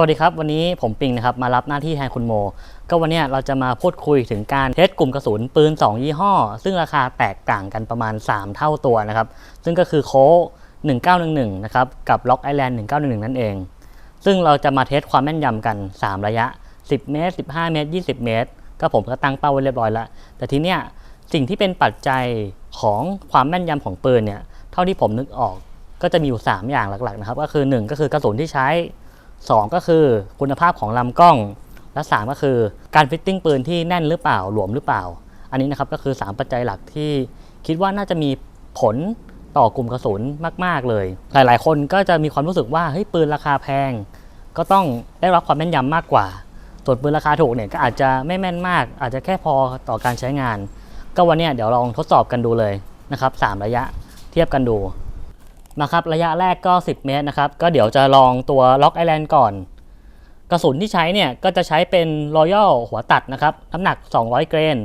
สวัสดีครับ วันนี้ผมปิงนะครับมารับหน้าที่แทนคุณโม ก็วันนี้เราจะมาพูดคุยถึงการเทสกลุ่มกระสุนปืน 2 ยี่ห้อ ซึ่งราคาแตกต่างกันประมาณ 3 เท่าตัวนะครับ ซึ่งก็คือโค้1911 นะครับ กับล็อกไอแลนด์1911 นั่นเอง ซึ่งเราจะมาเทสความแม่นยำกัน 3 ระยะ 10 เมตร 15 เมตร 20 เมตร ก็ผมก็ตั้งเป้าไว้เรียบร้อยแล้ว แต่ทีเนี้ยสิ่งที่เป็นปัจจัยของความแม่นยำของปืนเนี่ยเท่าที่ผมนึกออกก็จะมีอยู่ 3 อย่างหลักๆนะครับก็คือ 1 ก็คือกระสุนที่ใช้ 2 ก็คือคุณภาพของลำกล้อง และ 3 ก็คือการฟิตติ้งปืนที่แน่นหรือเปล่าหลวมหรือเปล่า อันนี้นะครับก็คือ 3 ปัจจัยหลักที่คิดว่าน่าจะมีผลต่อกลุ่มกระสุนมาก ๆ เลย หลาย ๆ คนก็จะมีความรู้สึกว่าเฮ้ยปืนราคาแพง ก็ต้องได้รับความแม่นยำมากกว่า ส่วนปืนราคาถูกเนี่ยก็อาจจะไม่แม่นมาก อาจจะแค่พอต่อการใช้งาน ก็วันนี้เดี๋ยวลองทดสอบกันดูเลยนะครับสามระยะเทียบกันดู นะครับระยะแรกก็ 10 เมตรนะครับก็เดี๋ยวจะลองตัวล็อกไอแลนด์ก่อน กระสุนที่ใช้เนี่ยก็จะใช้เป็นรอยัลหัวตัดนะครับน้ำหนัก 200 เกรน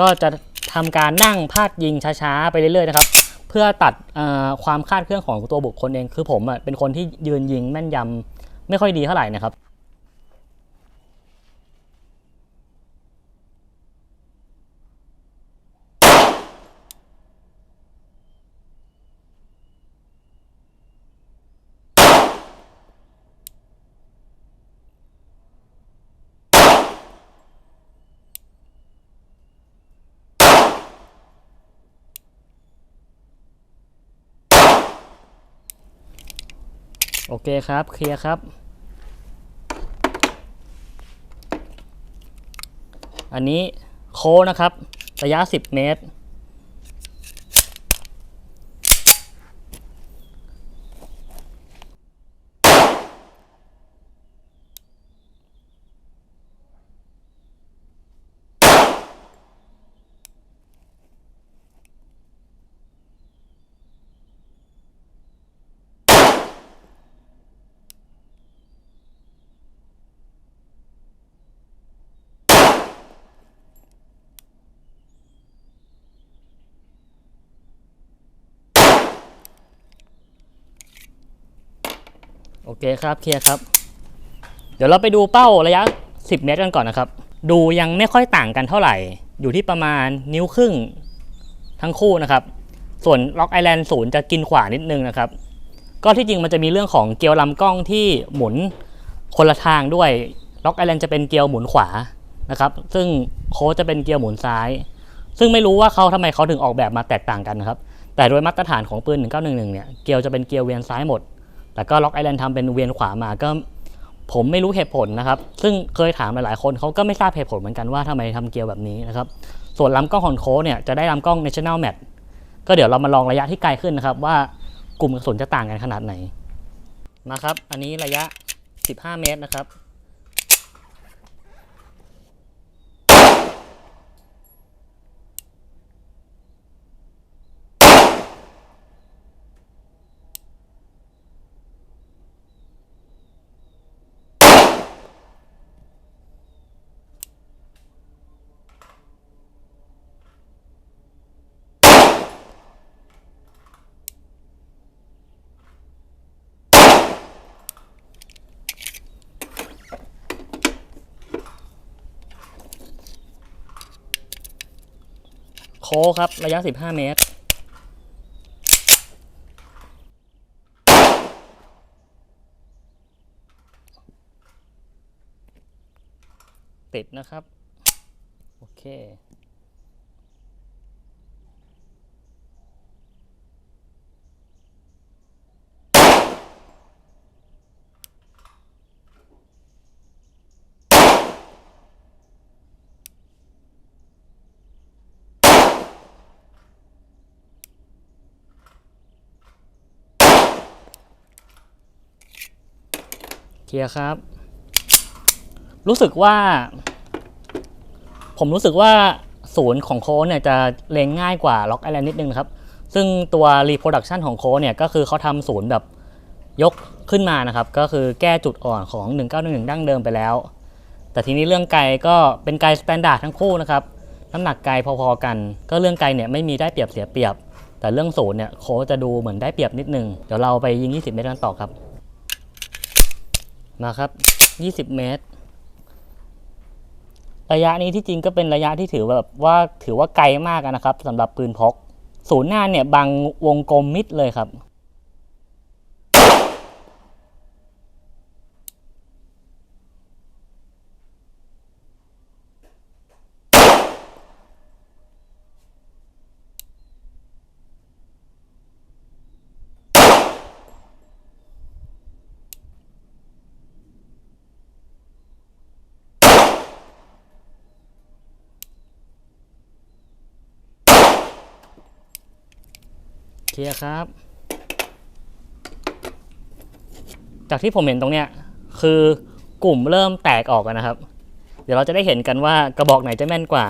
ก็จะทำการนั่งพาดยิงช้าๆ ไปเรื่อยๆนะครับเพื่อตัดความคาดเคลื่อนของตัวบุคคลเอง คือผมอะเป็นคนที่ยืนยิงแม่นยำไม่ค่อยดีเท่าไหร่นะครับ โอเคครับ เคลียร์ครับ อันนี้โค้นะครับ ระยะ 10 เมตร โอเคครับเคลียร์ครับ เดี๋ยวเราไปดูเป้าระยะ 10 เมตรกันก่อนนะครับ ดูยังไม่ค่อยต่างกันเท่าไหร่ อยู่ที่ประมาณนิ้วครึ่งทั้งคู่นะครับ ส่วนล็อกไอแลนด์ศูนย์จะกินขวานิดนึงนะครับ ก็ที่จริงมันจะมีเรื่องของเกลียวลำกล้องที่หมุนคนละทางด้วยล็อกไอแลนด์จะเป็นเกลียวหมุนขวานะครับ ซึ่งโค้จะเป็นเกลียวหมุนซ้าย ซึ่งไม่รู้ว่าเขาทำไมเขาถึงออกแบบมาแตกต่างกันนะครับ แต่โดยมาตรฐานของปืน 1911 เนี่ย เกลียวจะเป็นเกลียวเวียนซ้ายหมด แต่ก็ล็อกไอแลนด์ทำเป็นเวียนขวามาก็ผมไม่รู้เหตุผลนะครับ ซึ่งเคยถามหลายๆคนเขาก็ไม่ทราบเหตุผลเหมือนกันว่าทำไมทำเกลียวแบบนี้นะครับ ส่วนลำกล้องของโค้เนี่ยจะได้ลำกล้อง National Mat ก็เดี๋ยวเรามาลองระยะที่ไกลขึ้นนะครับ ว่ากลุ่มกระสุนจะต่างกันขนาดไหนมาครับ อันนี้ระยะ 15 เมตรนะครับ ค้ชครับ ระยะ 15 เมตร ติดนะครับ โอเค เคลียร์ครับ รู้สึกว่า ผมรู้สึกว่าศูนย์ของโค้ดเนี่ยจะเลงง่ายกว่าล็อกไอแลนด์นิดนึงนะครับ ซึ่งตัวรีโปรดักชันของโค้ดเนี่ยก็คือเขาทำศูนย์แบบยกขึ้นมานะครับ ก็คือแก้จุดอ่อนของ 1911 ดั้งเดิมไปแล้ว แต่ทีนี้เรื่องไกลก็เป็นไกลสแตนดาร์ดทั้งคู่นะครับน้ำหนักไกลพอๆกัน ก็เรื่องไกลเนี่ยไม่มีได้เปรียบเสียเปรียบ แต่เรื่องศูนย์เนี่ยโค้ชจะดูเหมือนได้เปรียบนิดนึง เดี๋ยวเราไปยิง 20 เมตรกันต่อครับ มาครับ 20 เมตร ระยะนี้ที่จริงก็เป็นระยะที่ถือแบบว่าถือว่าไกลมากนะครับสำหรับปืนพกศูนย์หน้าเนี่ยบังวงกลมมิดเลยครับ เคลียร์ครับ จากที่ผมเห็นตรงเนี้ยคือกลุ่มเริ่มแตกออกกันนะครับ เดี๋ยวเราจะได้เห็นกันว่ากระบอกไหนจะแม่นกว่า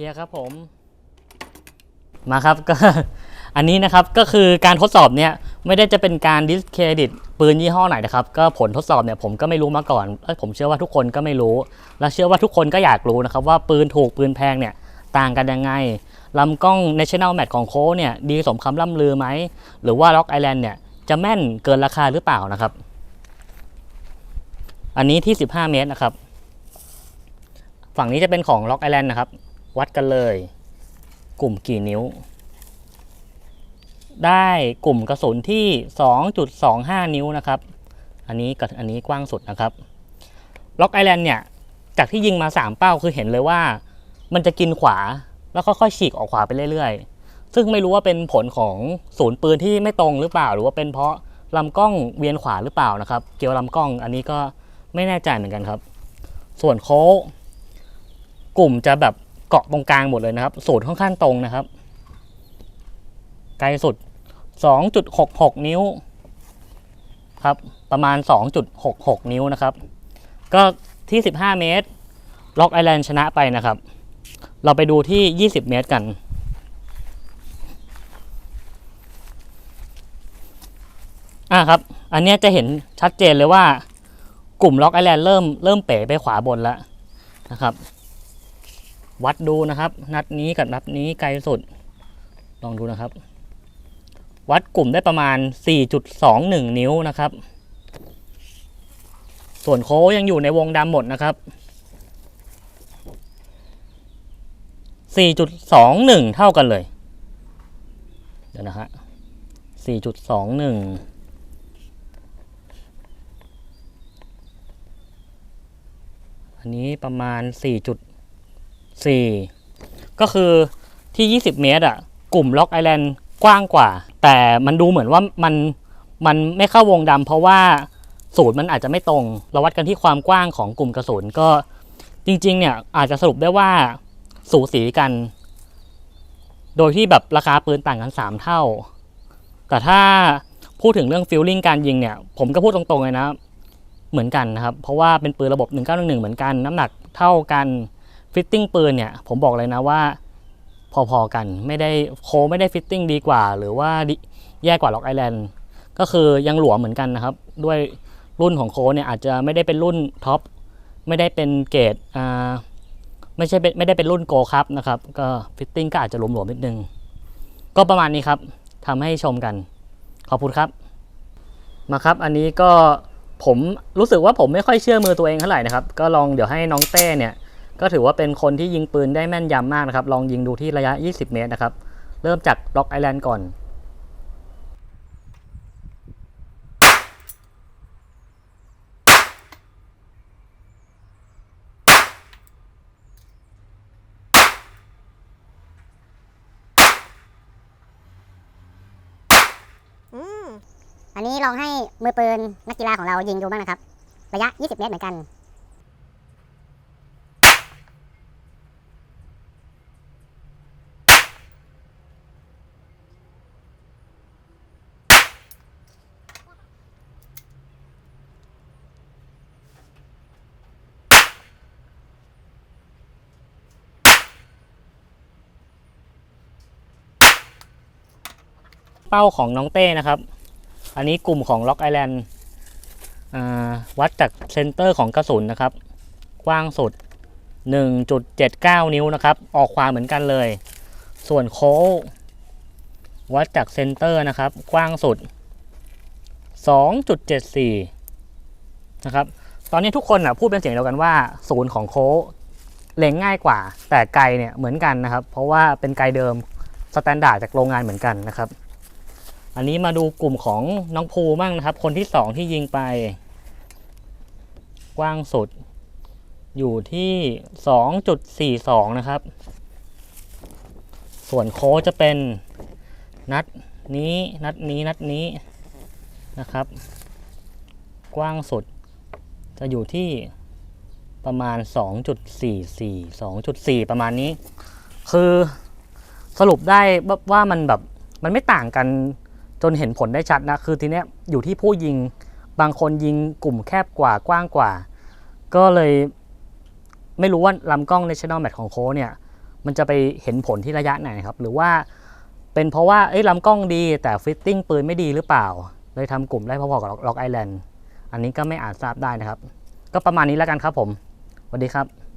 ลียร์ครับผม มาครับก็อันนี้นะครับก็คือการทดสอบเนี่ยไม่ได้จะเป็นการดิสเครดิตปืนยี่ห้อไหนนะครับ ก็ผลทดสอบเนี่ยผมก็ไม่รู้มาก่อนเอ้ยผมเชื่อว่าทุกคนก็ไม่รู้ และเชื่อว่าทุกคนก็อยากรู้นะครับ ว่าปืนถูกปืนแพงเนี่ยต่างกันยังไงลำกล้อง National Match ของโค้เนี่ยดีสมคำล่ำลือไหม หรือว่า Rock Island เนี่ยจะแม่นเกินราคาหรือเปล่านะครับ อันนี้ที่ 15 เมตรนะครับ ฝั่งนี้จะเป็นของ Rock Island นะครับ วัดกันเลย กลุ่มกี่นิ้ว ได้กลุ่มกระสุนที่ 2.25 นิ้วนะครับ อันนี้กับอันนี้กว้างสุดนะครับ ล็อกไอแลนด์เนี่ย จากที่ยิงมา 3 เป้าคือเห็นเลยว่า มันจะกินขวาแล้วค่อยๆฉีกออกขวาไปเรื่อยๆ ซึ่งไม่รู้ว่าเป็นผลของศูนย์ปืนที่ไม่ตรงหรือเปล่า หรือว่าเป็นเพราะลำกล้องเวียนขวาหรือเปล่านะครับ เกี่ยวลำกล้องอันนี้ก็ไม่แน่ใจเหมือนกันครับ ส่วนโค้งกลุ่มจะแบบ เกาะตรงกลางหมดเลยนะครับศูนย์ค่อนข้างตรงนะครับ ไกลสุด 2.66 นิ้วครับ ประมาณ 2.66 นิ้วนะครับ ก็ที่ 15 เมตร ล็อกไอแลนด์ชนะไปนะครับ เราไปดูที่ 20 เมตรกัน อะครับ อันเนี้ยจะเห็นชัดเจนเลยว่ากลุ่มล็อกไอแลนด์เริ่มเริ่มเป๋ไปขวาบนแล้วนะครับ วัดดูนะครับ นัดนี้กับนัดนี้ไกลสุด ลองดูนะครับ วัดกลุ่มได้ประมาณ 4.21 นิ้วนะครับ ส่วนโค้ยังอยู่ในวงดำหมดนะครับ 4.21 เท่ากันเลย เดี๋ยวนะฮะ 4.21อันนี้ประมาณ 4 ก็คือที่ 20 เมตรอะกลุ่มล็อกไอแลนด์กว้างกว่า แต่มันดูเหมือนว่ามันมันไม่เข้าวงดำเพราะว่าสูตรมันอาจจะไม่ตรง เราวัดกันที่ความกว้างของกลุ่มกระสุนก็จริง ๆ เนี่ยอาจจะสรุปได้ว่าสูสีกัน โดยที่แบบราคาปืนต่างกัน 3 เท่า แต่ถ้าพูดถึงเรื่องฟิลลิ่งการยิงเนี่ย ผมก็พูดตรงๆเลยนะ เหมือนกันนะครับ เพราะว่าเป็นปืนระบบ 1911 เหมือนกัน น้ำหนักเท่ากัน ฟิตติ้งปืนเนี่ยผมบอกเลยนะว่าพอๆกันไม่ได้โคไม่ได้ฟิตติ้งดีกว่า หรือว่าแย่กว่าล็อกไอแลนด์ก็คือยังหลวมเหมือนกันนะครับ ด้วยรุ่นของโคเนี่ยอาจจะไม่ได้เป็นรุ่นท็อปไม่ได้เป็นเกรดอ่าไม่ใช่เป็นไม่ได้เป็นรุ่นโกครับนะครับ ก็ฟิตติ้งก็อาจจะหลวมๆนิดนึง ก็ประมาณนี้ครับทำให้ชมกัน ขอบคุณครับ มาครับอันนี้ก็ผมรู้สึกว่าผมไม่ค่อยเชื่อมือตัวเองเท่าไหร่นะครับ ก็ลองเดี๋ยวให้น้องเต้เนี่ย ก็ถือว่าเป็นคนที่ยิงปืนได้แม่นยำมากนะครับ ลองยิงดูที่ระยะ 20 เมตรนะครับ เริ่มจากล็อกไอแลนด์ก่อน อืม อันนี้ลองให้มือปืนนักกีฬาของเรายิงดูบ้างนะครับ ระยะ 20 เมตรเหมือนกัน เป้าของน้องเต้นะครับ อันนี้กลุ่มของล็อกไอแลนด์วัดจากเซนเตอร์ของกระสุนนะครับ กว้างสุด 1.79 นิ้วนะครับ ออกขวาเหมือนกันเลย ส่วนโค้งวัดจากเซนเตอร์นะครับ กว้างสุด 2.74 นะครับ ตอนนี้ทุกคนอะพูดเป็นเสียงเดียวกันว่า ศูนย์ของโค้เล็งง่ายกว่า แต่ไกลเนี่ยเหมือนกันนะครับ เพราะว่าเป็นไกลเดิมสแตนดาร์ดจากโรงงานเหมือนกันนะครับ อันนี้มาดูกลุ่มของน้องภูมั่งนะครับ คนที่สองที่ยิงไป กว้างสุด อยู่ที่2.42นะครับ ส่วนโค้จะเป็นนัดนี้นัดนี้นัดนี้นะครับ กว้างสุด จะอยู่ที่ประมาณ 2.44 2.4 ประมาณนี้ คือสรุปได้ว่ามันแบบ มันไม่ต่างกัน จนเห็นผลได้ชัดนะ คือทีเนี้ยอยู่ที่ผู้ยิงบางคนยิงกลุ่มแคบกว่ากว้างกว่า ก็เลยไม่รู้ว่าลำกล้อง National Match ของโค้ชเนี่ยมันจะไปเห็นผลที่ระยะไหนครับ หรือว่าเป็นเพราะว่าเอ้ยลำกล้องดีแต่ฟิตติ้งปืนไม่ดีหรือเปล่า เลยทำกลุ่มได้พอๆกับล็อกไอแลนด์อันนี้ก็ไม่อาจทราบได้นะครับ ก็ประมาณนี้แล้วกันครับผมสวัสดีครับ